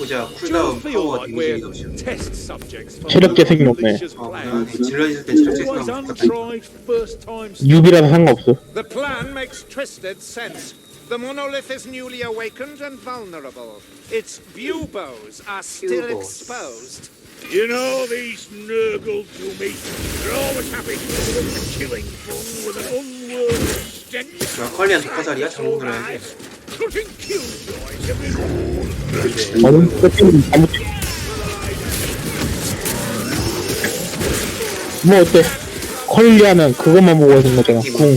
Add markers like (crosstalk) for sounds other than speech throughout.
보자 Do you 쿨다운 feel 파워 like 데미지 we're 옵션 test subjects for 체력 재생이 없네. malicious 어 plans? 그러네 질러 있을 때 체력 Always 재생 없었다 untried, first time 유비라서 상관없어. The plan makes twisted sense. The monolith is newly awakened and vulnerable. Its buboes are still Buboes. exposed. You know these Nurgle to me. They're always happy. Killing fun with an unworthy stench. 뭐야 컬리한 독화살이야? 장공 들어야지 Cutting killjoys every 저는 세팅이 잘못. 뭐 어때? 컬리하면 그것만 보고 하는 거잖아. 궁.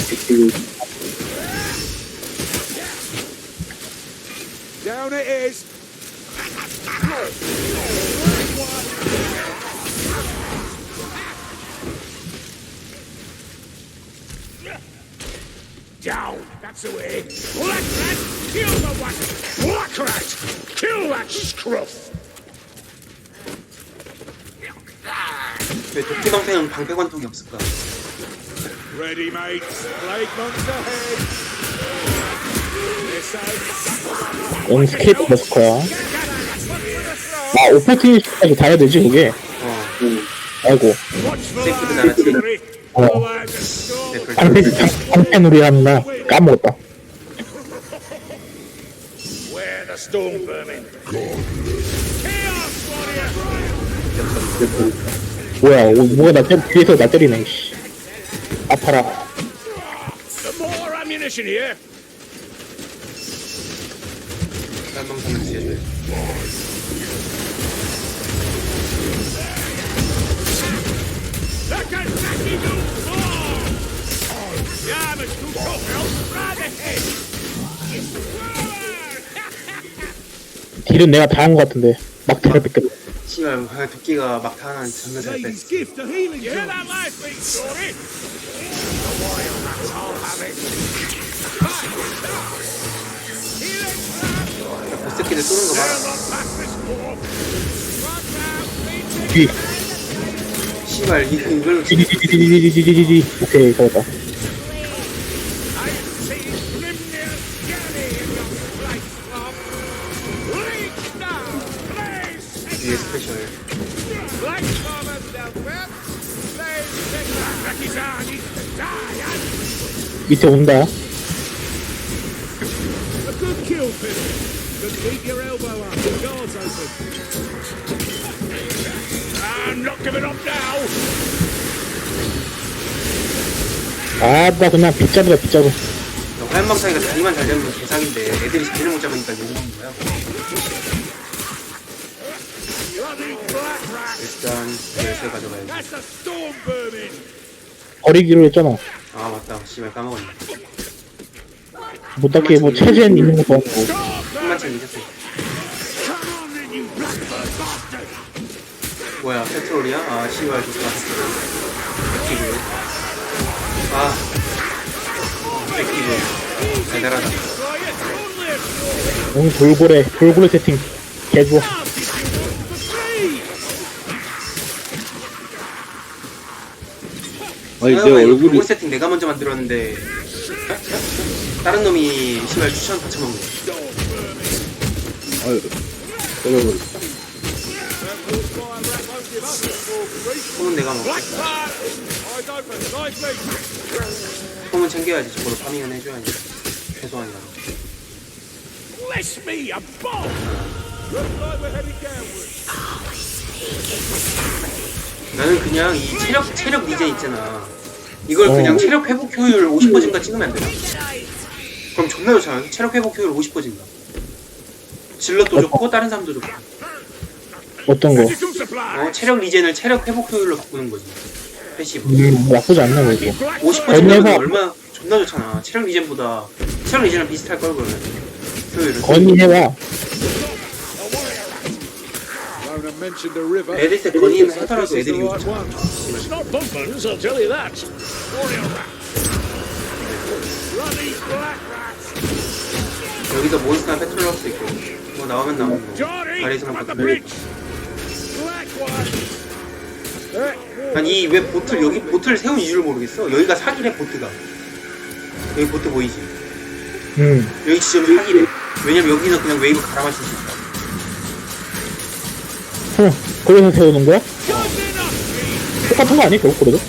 방패는 방패 관통이 없을까? Ready, mate. Blade monster head. Missile. 응, 스케이트 머스커야. 아, 오퍼티니스까지 다 해야 되지, 그게? 어 아이고. Watch the 새끼도 line, 나갔지 Henry. 어. Storm. 댓글 방패, 방패 놀이 한다. 까먹었다. Where the storm vermin? Chaos warrior. 뭐야, 오, 뭐가 나 때, 뒤에서 나 때리네, 씨. 아파라. 딜은 내가 다 한 것 같은데. 막잘 뺏겼다. 씨발 아, 도끼가 막 타는 장면 잘 뺐어 Lady's gift, healing that trap. 보스끼들 쏘는 거 봐라. 씨발 이- 이걸로. 오케이, 잡았다. Up now. 아, 나 그냥 빗자루다, 빗자루. 화염방 사이가 다리만 잘 잡으면 개사기인데 애들이 자리를 못 잡으니까 욕먹는 거야. 일단 열쇠 가져가야지. 버리기로 했잖아. 아 맞다 씨발 까먹었네 뭐 딱히 뭐 체제는 있는 것도 잊었어 then, you blackbird bastard. 뭐야 페트롤이야? 아 씨발 좋다 백기브 아 백기브 달달하다 응, 돌고래, 돌고래 세팅. 개 좋아. 아니 내 생각해보니까 얼굴이 돌고 세팅 내가 먼저 만들었는데 다른 놈이 씨발 추천 다 거야 아유 여러분 홈은 내가 먹고. 홈은 챙겨야지 저거로 파밍은 해줘야지 최소한이라도 Bless me, a bomb. Looks like we're heading downward. 나는 그냥 이 체력 체력 리젠 있잖아. 이걸 어. 그냥 체력 회복 효율 50% 증가 찍으면 안 되나? 그럼 존나 좋잖아. 체력 회복 효율 50% 증가. 질럿도 좋고 다른 사람도 좋고. 어떤 거? 어, 체력 리젠을 체력 회복 효율로 바꾸는 거지. 패시브. 음, 나쁘지 않네, 그거. 50% 증가면. 얼마나 존나 좋잖아. 체력 리젠보다 체력 리젠은 비슷할 걸 그러면. 효율은. 건의해봐. 하더라도 this is 애들이 one. It's not bumpers, I'll tell you that. Warrior rat. Bloody black rat. 여기서 몬스터나 페트롤 할수 있고. 뭐 나오면 나오는 거. 다리에서만 one. 아니 이왜 보트를 여기 보트를 세운 이유를 모르겠어. 여기가 사기래 보트가. 여기 보트 보이지? 음. 여기 지점이 사기래. 왜냐면 여기서 그냥 웨이브 갈아 마실 수 있다. 응, 그래서 세우는 거야? 똑같은 거 아니야, 결국 그래도?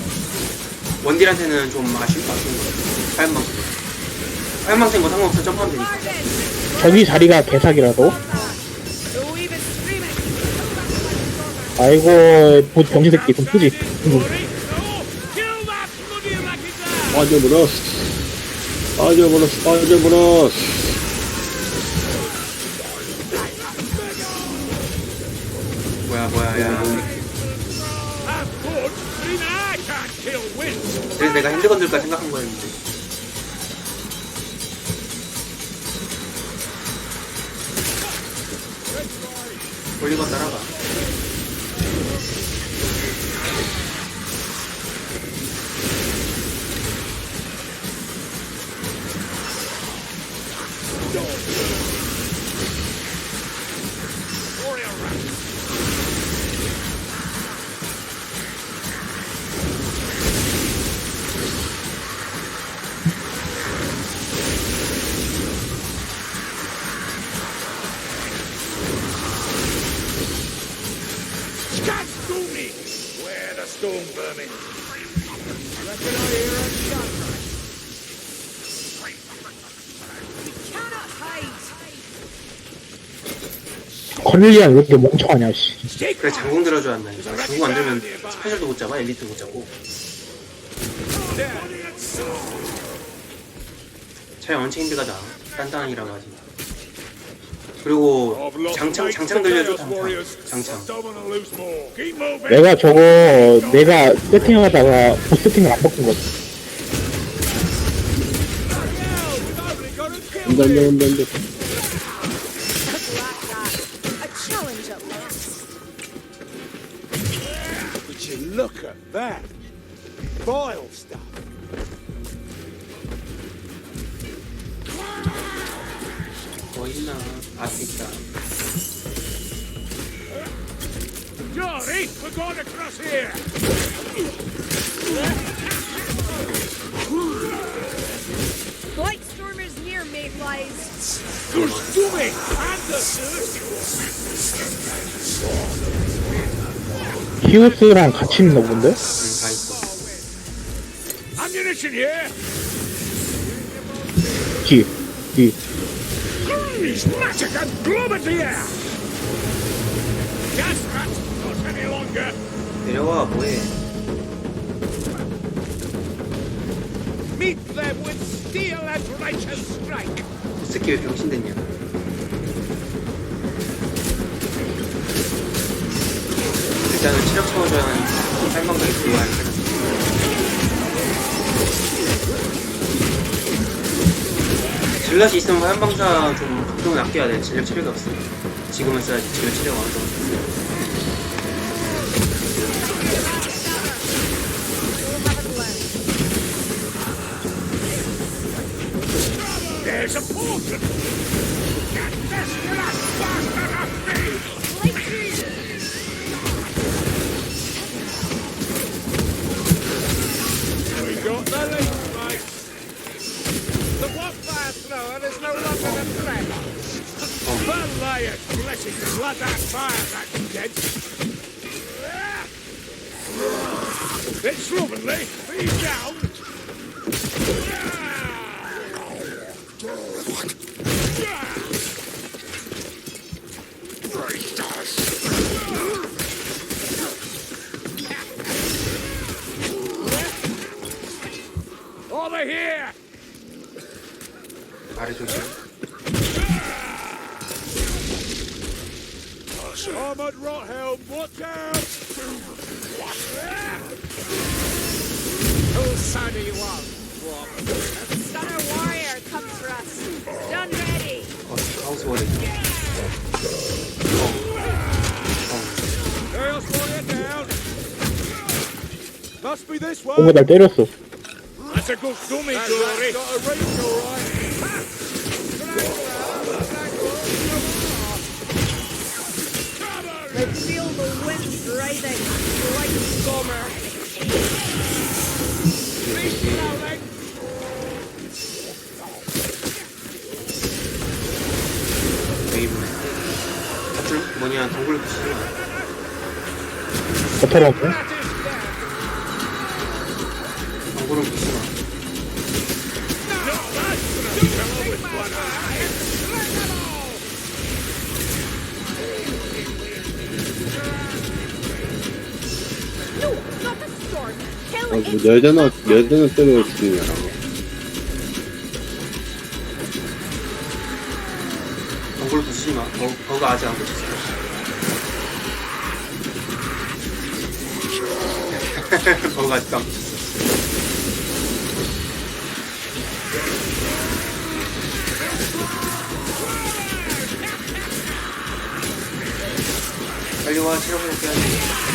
원딜한테는 좀 아쉬운 아쉬운 거 화염망 화염망생 거 상관없어 점프하면 되니까 저기 자리가 개사기라서. 아이고, 뭐 병신 새끼 좀 크지. 빠져버렸어. 빠져버렸어. 빠져버렸어. 내가 핸드 건들까 생각한 거였는데. 올리건 따라가 걸리안 왜 이렇게 멍청하냐, 씨. 그래 장궁 들어줘야 한다니까 장궁 안 들면 스페셜도 못 잡아 엘리트 못 잡고 차라리 언체인드가 나아 단단하니라고 하지 그리고 장창 장창 들려줘 장창 장창. 내가 저거, 내가 세팅하다가 보스 세팅을 안 바꾼 거지. 안 돼, 안 돼, 안 돼, 안 돼. 있나 앞에 있다 Jory, we're going across here. Blightstormers near, mayflies. There's Goomy and the 히우스랑 같이 있나 본데? 응다 있어 ammunition here. 뒤, 뒤. He's magic and gloom at the air. Gas rat, not any longer. 내려와 뭐해 Meet them with steel and righteous strike. 이 새끼 왜 병신 됐냐 일단은 체력 채워줘야 하는 살망가이 필요한 질럿이 있으면 화염방사 좀 각동을 아껴야 돼 질럿 체력이 없어 지금은 써야지. 질럿 체력 정도 There's a portion. Over here! 아래 조심 Armored Rothelm, watch out! Whose son are you on? Stunner warrior comes for us. Done ready. 어 하우스 워드 Chaos Warrior down! Must be this 뭔가 way! 날 때렸어. That's a good dummy, That Glory. rat's got a reach, alright! They feel the wind rising. Blightstormer. 웨이브 밧줄 뭐냐 동굴 부시지 버터로 That is dead. 얼굴은 보 아. 뭐, 내대나, 내대나 때려 죽이냐라고. 얼굴 보지 마. 버, 버가 아직 안 붙였어. 버가 (laughs) 아직 안 붙였어. 빨리 와, 체력 회복해야 돼.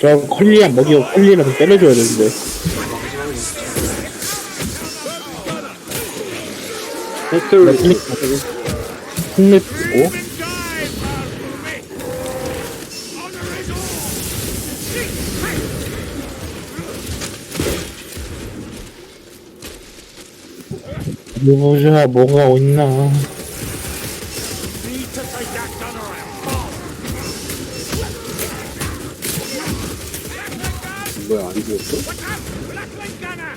저 컬리랑 먹이고 컬리랑 좀 때려줘야 되는데. is all. 어디 보자 뭐가 있나 gunner.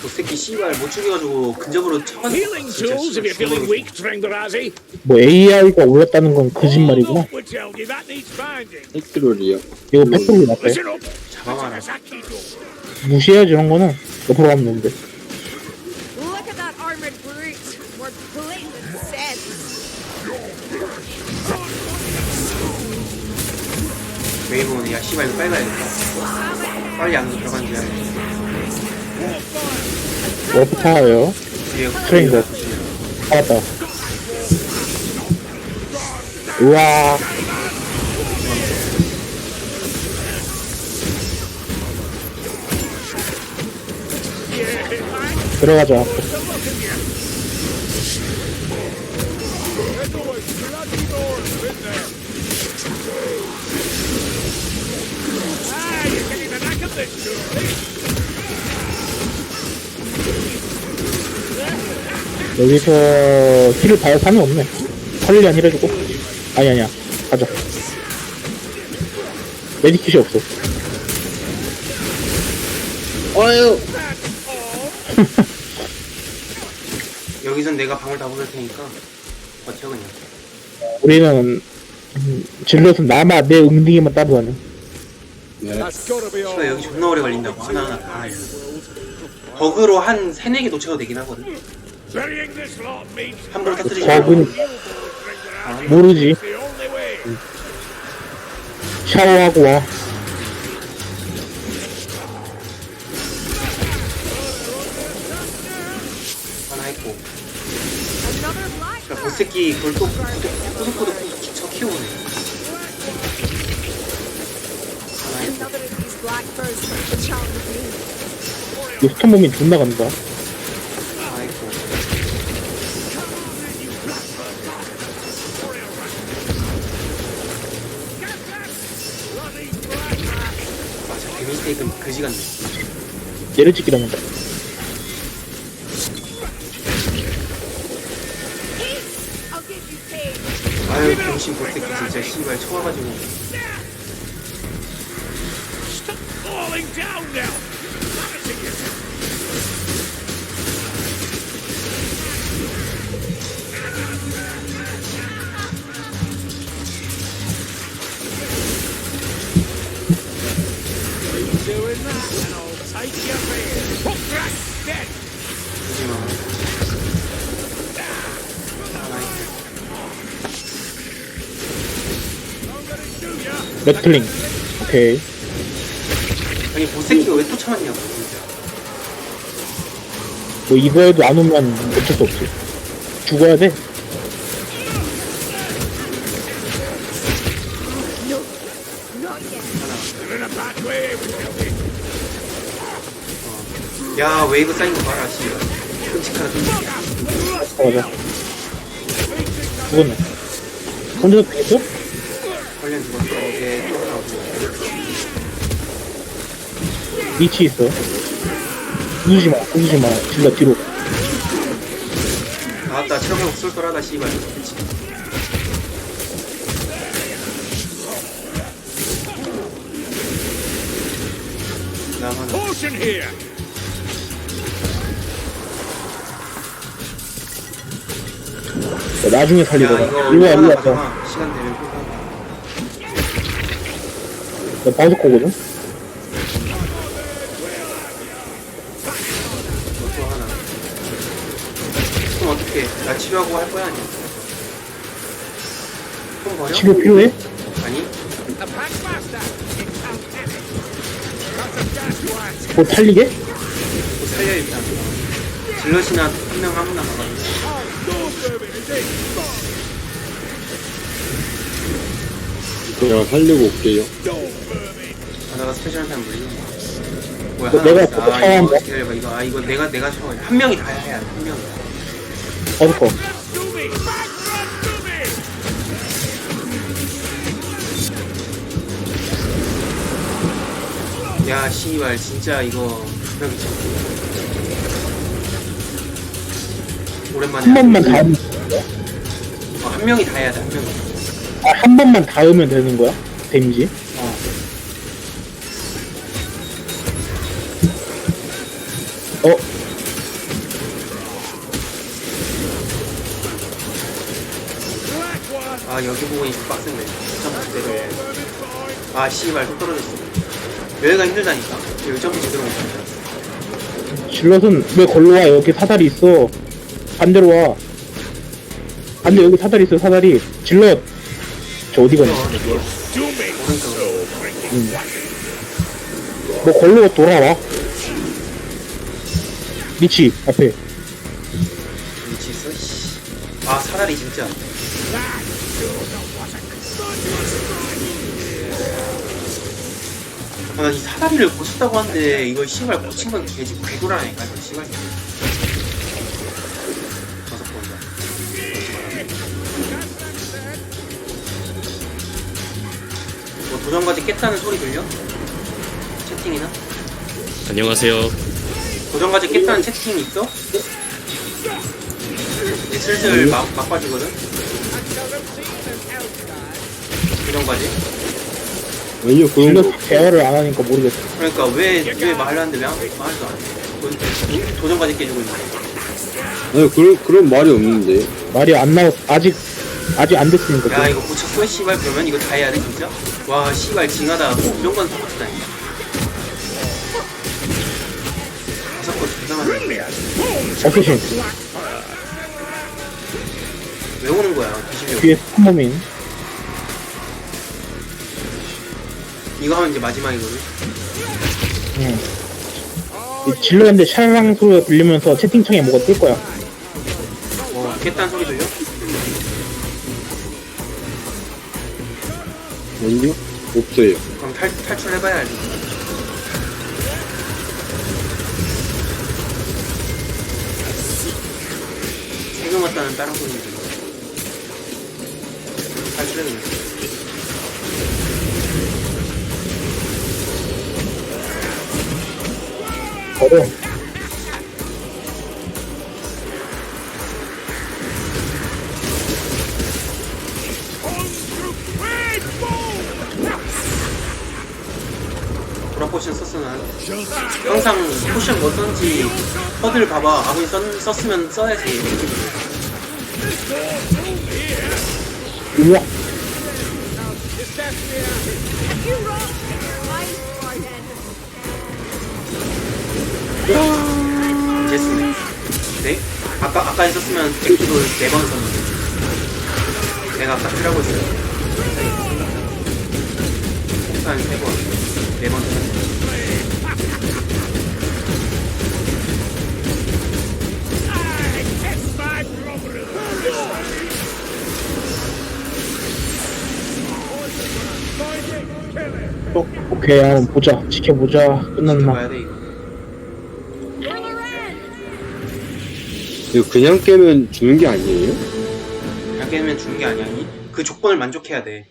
저 새끼 씨발 못 죽여가지고 근접으로 쳐가지고. Healing tools if you're feeling weak, Trengarazi. 뭐 AI가 올렸다는 건 거짓말이구나 Would tell you that needs finding. 헬스를이야. 이거 100% 맞대 Listen up. 잡아봐라. 무시해야지 이런 거는 옆으로 가면 되는데 야 씨발 이거 빨리 가야겠다. 빨리 안으로 들어간지 해야겠다. 워프 타워요 뒤에 트레이더. 잡았다 우와 들어가자 Ah, you're door. 여기서 힐을 봐야 사람이 없네 컬리안 힐해주고 아니 아니야 가자 메디킷이 없어 아유! (laughs) 여기선 내가 방을 다 부술 테니까 버텨 그냥. 우리는 음, 질럿은 나마 내 응딩에만 따라다녀 네. 씨발 여기 존나 오래 걸린다고 하나하나 다 알려. 버그로 한 세네 개 놓쳐도 되긴 하거든. 함부로 터뜨리지. 버그는 모르지. 샤워하고 와 하나 했고. 야, 그 새끼 그걸 또 꼬득꼬득 기쳐 키우네. Another of these black birds to challenge me. 이 스톤 몸이 존나 간다. 맞아, 그지 같네. 얘를 찍기로 한다 falling down now. Vanishing it. Doing that, and I'll take your. Hook dead. 새끼가 왜 또 참았냐고 뭐 이거에도 안 오면 어쩔 수 없어. 죽어야 돼. 야 웨이브 쌓인 거 봐라 씨 끔찍하다 끔찍해 맞아. 어, 네. 죽었네. 혼자서 죽었어? 관련 죽었어 위치 있어. 부수지 마, 부수지 마. 질러 뒤로. 나왔다 체력회복 쏠쏠하다 씨발 그치 나만 Caution here! 야, 나중에 야 살리거라. 이거 시간 되면 또 가자. 나 바우스코거든? 치료하고 할 거야 아니야? 버려? 치료 필요해? 아니. 뭐 탈리게? 또 살려 일단 질럿이나 한 명 아무나 막아 제가 살리고 올게요. 가다가 스페셜 타임 물리는 뭐야 너 하나 내가 아 이거 거야? 기다려봐 이거 아 이거 내가 내가 샤워해 한 명이 다 해야 돼한 명이 바 me! 야 씨발 진짜 이거 그냥 미쳤 오랜만에 한 번만 하네. 닿으면, 어, 한 명이 다 해야 돼 한 명이 아, 한 번만 닿으면 되는 거야? 데미지? 아 여기 보고 있어 빡센데 점프 제대로 아 씨발 또 떨어졌어 여기가 힘들다니까 여기 점프 제대로 못한다 질럿은 왜 걸로 와? 여기 사다리 있어. 반대로 와. 반대 여기 사다리 있어, 사다리. 질럿. 저 어디 가냐? 오른쪽으로 너 걸로 돌아와. 미치, 앞에. 위치 있어 씨. 아 사다리 진짜 아, 나이 사다리를 고쳤다고 하는데 이거 씨발 고친 건 개지 개구라니까 이거 씨발 다섯 번다 뭐 도전까지 깼다는 소리 들려? 채팅이나? 안녕하세요. 도전까지 깼다는 채팅 있어? 이제 슬슬 막, 막 빠지거든? 도전까지? 아니요, 그런 거. 대화를 안 하니까 모르겠어. 그러니까 왜, 왜 말을 하는데 왜 아무 말도 안 해? 도- 도전까지 있는 거야. 아니, 그런, 그런 말이 없는데. 말이 안 나왔, 아직, 아직 안 됐으니까. 야 이거 고쳤어 씨발 그러면 이거 다 해야 돼 진짜? 와 씨발 징하다 뭐 이런 건다 고쳤다니까 다섯 번 존나 어쌔신. 왜 오는 거야 뒤에 스모민. 이거 하면 이제 마지막이거든 응. 이 질럿인데 샤랑 소리가 들리면서 채팅창에 뭐가 뜰 거야. 뭐 깼다는 소리 들려? 아니요? 없어요. 그럼 탈, 탈출해봐야 알지 세금 왔다는 다른 소리 들려 탈출해보면 어려. 보라 포션 난 항상 포션 뭐 썼는지 허들 봐봐 아무리 썼, 썼으면 써야지 우와. 쓰네 네? 아까 아까 썼으면 백기도 네번 썼는데 내가 아까 쓰라고 했어요 폭탄 세번 네번 썼는데 어, 오케이, 한번 보자. 지켜보자. 끝났나. 봐야 돼 이거 이거 그냥 깨면 주는 게 아니에요? 그냥 깨면 주는 게 아니야. 이- 그 조건을 만족해야 돼.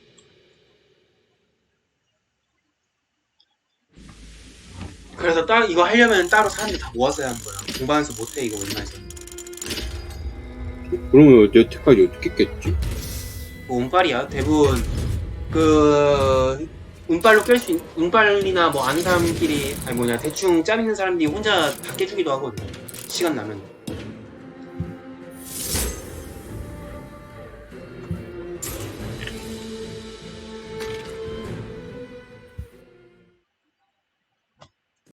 그래서 따 이거 하려면 따로 사람들 다 모아서 해야 하는 거야. 공방에서 못해 이거 웬만해서. 그러면 여태까지 어떻게 깼지? 뭐 운빨이야. 대부분 그 운빨로 깰수 있, 운빨이나 뭐 아는 사람끼리 아니 뭐냐 대충 짬 있는 사람들이 혼자 다 깨주기도 하거든. 시간 나면.